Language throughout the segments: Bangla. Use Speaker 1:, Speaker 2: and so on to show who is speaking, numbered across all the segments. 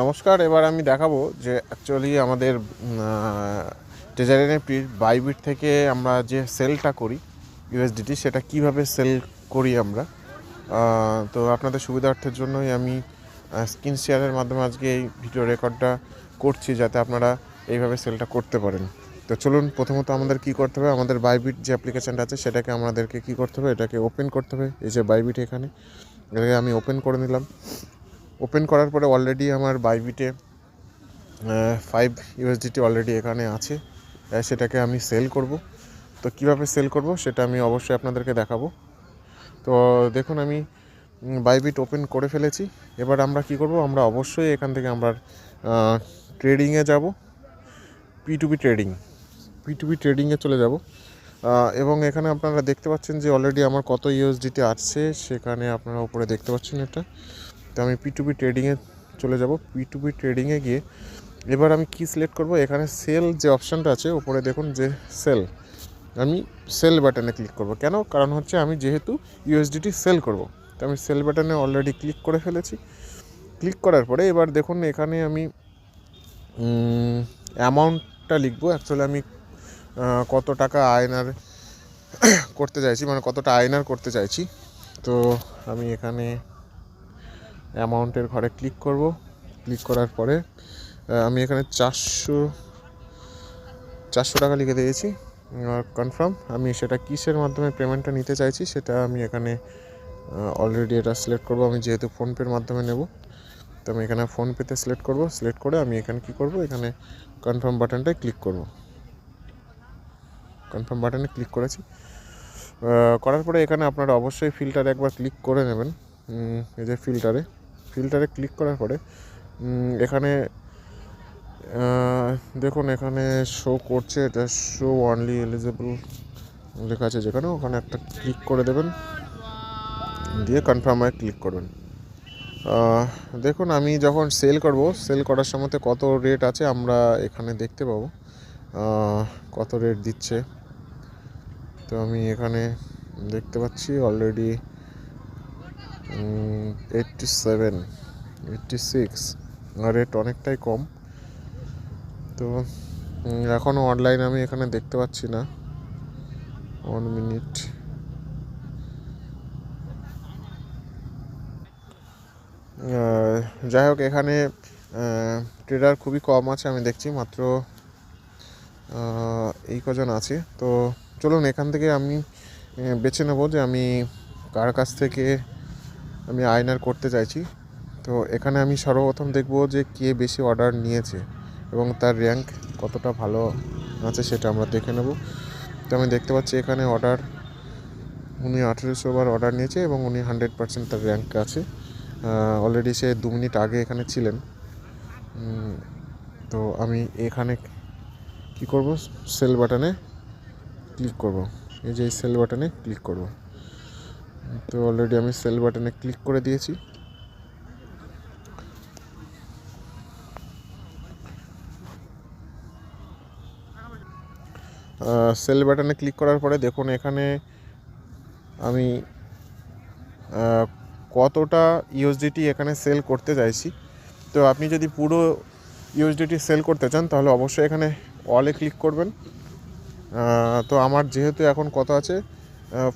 Speaker 1: নমস্কার, এবার আমি দেখাবো যে অ্যাকচুয়ালি আমাদের ট্রেজারিনের বাইবিট থেকে আমরা যে সেলটা করি ইউএসডিটি সেটা কীভাবে সেল করি আমরা? তো আপনাদের সুবিধার্থের জন্যই আমি স্ক্রিন শেয়ারের মাধ্যমে আজকে এই ভিডিও রেকর্ডটা করছি, যাতে আপনারা এইভাবে সেলটা করতে পারেন। তো চলুন, প্রথমত আমাদের কি করতে হবে? আমাদের বাইবিট যে অ্যাপ্লিকেশনটা আছে, সেটাকে আমাদেরকে কি করতে হবে? এটাকে ওপেন করতে হবে। এই যে বাইবিট এখানে, এটাকে আমি ওপেন করে নিলাম। ওপেন করার পরে অলরেডি আমার বাইবিটে ফাইভ ইউএসডিটি অলরেডি এখানে আছে। সেটাকে আমি সেল করব। তো কীভাবে সেল করব সেটা আমি অবশ্যই আপনাদেরকে দেখাবো। তো দেখুন আমি বাইবিট ওপেন করে ফেলেছি। এবার আমরা কি করব? আমরা অবশ্যই এখান থেকে আমরা ট্রেডিংয়ে যাব। P to P trading P to P ট্রেডিংয়ে চলে যাব। এবং এখানে আপনারা দেখতে পাচ্ছেন যে অলরেডি আমার কত ইউএসডিটি আছে সেখানে আপনারা উপরে দেখতে পাচ্ছেন এটা। তো আমি পি টু পি ট্রেডিংয়ে চলে যাব। পি টু পি ট্রেডিংয়ে গিয়ে এবার আমি কি সিলেক্ট করব? এখানে সেল যে অপশানটা আছে উপরে দেখুন যে সেল আমি সেল বাটনে ক্লিক করব। কেন? কারণ হচ্ছে আমি যেহেতু ইউএসডিটি সেল করব। তো আমি সেল বাটনে অলরেডি ক্লিক করে ফেলেছি। ক্লিক করার পরে এবার দেখুন এখানে আমি অ্যামাউন্টটা লিখব। অ্যাকচুয়ালি আমি কত টাকা আয়নার করতে চাইছি মানে কতটা আয়নার করতে চাইছি। তো আমি এখানে অ্যামাউন্টের ঘরে ক্লিক করব। ক্লিক করার পরে আমি এখানে চারশো চারশো টাকা লিখে দিয়েছি। কনফার্ম আমি সেটা কিসের মাধ্যমে পেমেন্টটা নিতে চাইছি সেটা আমি এখানে অলরেডি এটা সিলেক্ট করব। আমি যেহেতু ফোনপের মাধ্যমে নেব, তো আমি এখানে ফোনপেতে সিলেক্ট করব। সিলেক্ট করে আমি এখানে কি করব? এখানে কনফার্ম বাটনটায় ক্লিক করব। কনফার্ম বাটনে ক্লিক করেছি। করার পরে এখানে আপনারা অবশ্যই ফিল্টারে একবার ক্লিক করে নেবেন। এই যে ফিল্টারে ফিল্টারে ক্লিক করার পরে এখানে দেখুন এখানে শো করছে, এটা শো অনলি এলিজেবল লেখা আছে যেখানে, ওখানে একটা ক্লিক করে দেবেন, দিয়ে কনফার্মে ক্লিক করবেন। দেখুন আমি যখন সেল করব সেল করার সময় কত রেট আছে আমরা এখানে দেখতে পাবো। কত রেট দিচ্ছে। তো আমি এখানে দেখতে পাচ্ছি already eighty seven eighty six rate অনেকটাই কম। তো এখনও অনলাইন আমি এখানে দেখতে পাচ্ছি না। ওয়ান মিনিট যাই হোক, এখানে ট্রেডার খুবই কম আছে, আমি দেখছি মাত্র এই কজন আছে। তো, চলুন, এখান থেকে আমি বেছে নেব যে আমি কার কাছ থেকে আমি আয়নার করতে চাইছি। তো এখানে আমি সর্বপ্রথম দেখব যে কে বেশি অর্ডার নিয়েছে এবং তার র্যাঙ্ক কতটা ভালো আছে সেটা আমরা দেখে নেব। তো আমি দেখতে পাচ্ছি এখানে অর্ডার উনি আঠেরোশো বার অর্ডার নিয়েছে এবং উনি হান্ড্রেড পার্সেন্ট তার র্যাঙ্ক আছে। অলরেডি সে দু মিনিট আগে এখানে ছিলেন। তো আমি এখানে কি করব? সেল বাটনে ক্লিক করব। এই যে সেল বাটনে ক্লিক করব। তো অলরেডি আমি সেল বাটনে ক্লিক করে দিয়েছি। সেল বাটনে ক্লিক করার পরে দেখুন এখানে আমি কতটা ইউএসডিটি এখানে সেল করতে চাইছি। তো আপনি যদি পুরো ইউএসডিটি সেল করতে চান, তাহলে অবশ্যই এখানে অলে ক্লিক করবেন। তো আমার যেহেতু এখন কত আছে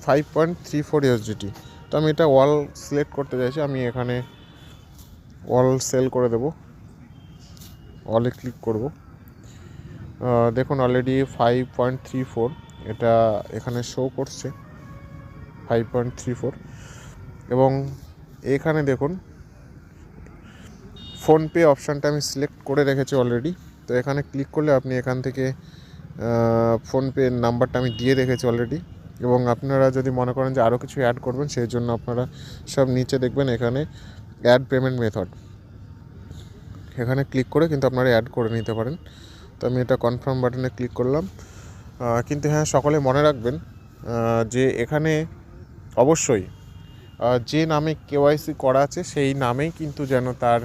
Speaker 1: five point three four USDT তো আমি এটা ওয়াল সিলেক্ট করতে চাইছি, আমি এখানে অল সেল করে দেব। অলে ক্লিক করব। দেখুন already five point three four এটা এখানে শো করছে ফাইভ পয়েন্ট থ্রি ফোর এবং এখানে দেখুন ফোনপে অপশানটা আমি সিলেক্ট করে রেখেছি অলরেডি তো এখানে ক্লিক করলে আপনি এখান থেকে ফোনপে নাম্বারটা আমি দিয়ে রেখেছি অলরেডি এবং আপনারা যদি মনে করেন যে আরও কিছু অ্যাড করবেন, সেই জন্য আপনারা সব নিচে দেখবেন এখানে অ্যাড পেমেন্ট মেথড এখানে ক্লিক করে কিন্তু আপনারা অ্যাড করে নিতে পারেন। তো আমি এটা কনফার্ম বাটনে ক্লিক করলাম। কিন্তু হ্যাঁ সকলে মনে রাখবেন যে এখানে অবশ্যই যে নামে কেওয়াইসি করা আছে, সেই নামেই কিন্তু যেন তার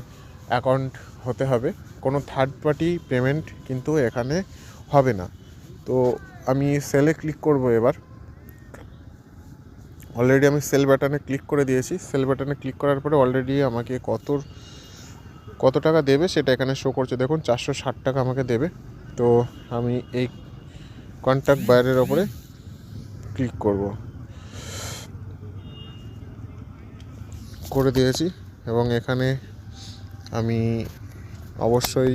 Speaker 1: অ্যাকাউন্ট হতে হবে। কোনো থার্ড পার্টি পেমেন্ট কিন্তু এখানে হবে না। তো আমি সেলে ক্লিক করব এবার। অলরেডি আমি সেল বাটনে ক্লিক করে দিয়েছি। সেল বাটনে ক্লিক করার পরে অলরেডি আমাকে কত কত টাকা দেবে সেটা এখানে শো করছে। দেখুন, চারশো ষাট টাকা আমাকে দেবে। তো আমি এই কন্ট্যাক্ট বাইরের ওপরে ক্লিক করব। করে দিয়েছি এবং এখানে আমি অবশ্যই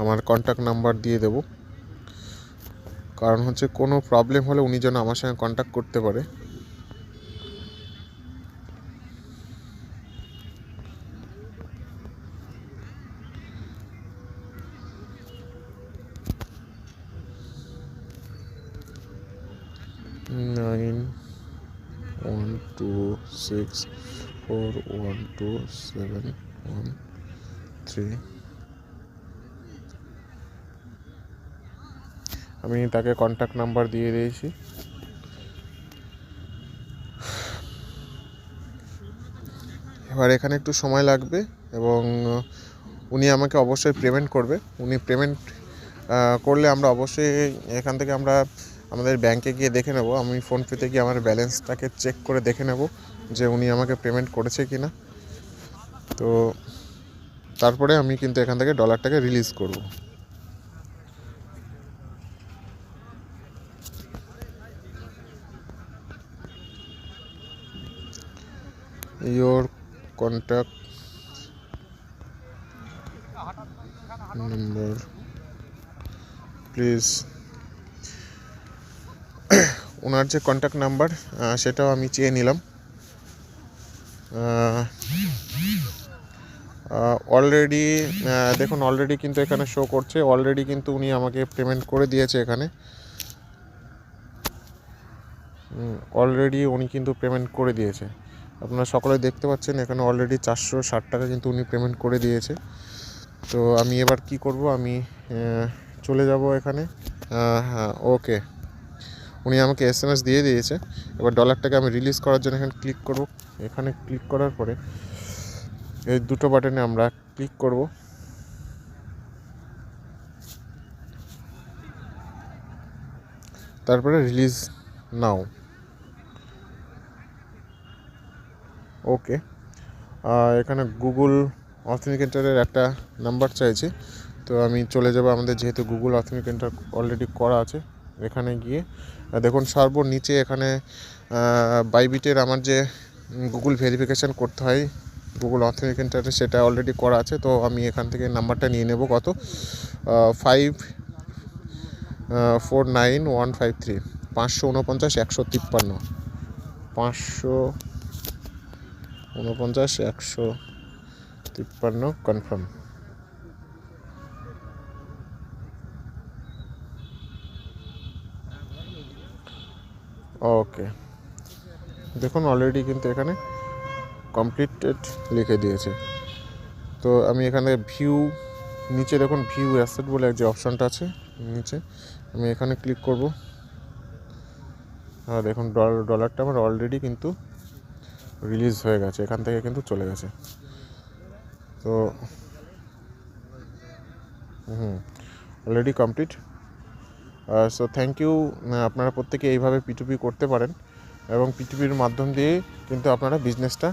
Speaker 1: আমার কন্ট্যাক্ট নাম্বার দিয়ে দেব। কারণ হচ্ছে কোনো প্রবলেম হলে উনি যেন আমার সঙ্গে কন্ট্যাক্ট করতে পারে। Nine one two six four one two seven one three আমি তাকে কন্ট্যাক্ট নাম্বার দিয়ে দিয়েছি। এবার এখানে একটু সময় লাগবে এবং উনি আমাকে অবশ্যই পেমেন্ট করবে। উনি পেমেন্ট করলে আমরা অবশ্যই এখান থেকে আমরা আমাদের ব্যাংকে গিয়ে দেখে নেব। আমি ফোনপেতে গিয়ে আমার ব্যালেন্সটাকে চেক করে দেখে নেব যে উনি আমাকে পেমেন্ট করেছে কি না তো তারপরে আমি কিন্তু এখান থেকে ডলারটাকে রিলিজ করব। Your contact number. প্লিজ ওনার যে কন্ট্যাক্ট নাম্বার সেটাও আমি চেয়ে নিলাম। অলরেডি দেখুন অলরেডি কিন্তু এখানে শো করছে। অলরেডি কিন্তু উনি আমাকে পেমেন্ট করে দিয়েছে এখানে। অলরেডি উনি কিন্তু পেমেন্ট করে দিয়েছে। আপনারা সকলে দেখতে পাচ্ছেন, এখানে অলরেডি চারশো ষাট টাকা কিন্তু উনি পেমেন্ট করে দিয়েছে। তো আমি এবার কি করব, আমি চলে যাব এখানে। হ্যাঁ ওকে উনি আমাকে এস এম এস দিয়ে দিয়েছে। এবার ডলারটাকে আমি রিলিজ করার জন্য এখানে ক্লিক করব। এখানে ক্লিক করার পরে এই দুটো বাটনে আমরা ক্লিক করব। তারপরে রিলিজ নাও ওকে। এখানে গুগল অথেন্টিকেটারের একটা নাম্বার চাইছে। তো আমি চলে যাব আমাদের যেহেতু গুগল অথেন্টিকেটার অলরেডি করা আছে এখানে গিয়ে। দেখুন দেখুন সর্বনিচে এখানে বাইবিটের আমার যে গুগল ভেরিফিকেশান করতে হয় গুগল অথেন্টিকেটারে সেটা অলরেডি করা আছে। তো আমি এখান থেকে নাম্বারটা নিয়ে নেব কত? Five four nine one five three পাঁচশো উনপঞ্চাশ, একশো তিপ্পান্ন। পাঁচশো উনপঞ্চাশ একশো তিপ্পান্ন কনফার্ম ওকে দেখুন অলরেডি কিন্তু এখানে কমপ্লিটেড লিখে দিয়েছে। তো আমি এখানে ভিউ নিচে দেখুন ভিউ অ্যাসেট বলে যে অপশানটা আছে, নিচে আমি এখানে ক্লিক করব। আর দেখুন ডলার ডলারটা আমার অলরেডি কিন্তু রিলিজ হয়ে গেছে, এখান থেকে কিন্তু চলে গেছে। তো, হুম already complete so thank you আপনারা প্রত্যেকে এইভাবে পিটুপি করতে পারেন এবং পিটুপির মাধ্যম দিয়ে কিন্তু আপনারা বিজনেসটা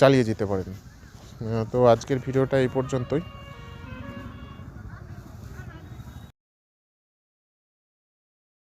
Speaker 1: চালিয়ে যেতে পারেন। তো আজকের ভিডিওটা এই পর্যন্তই।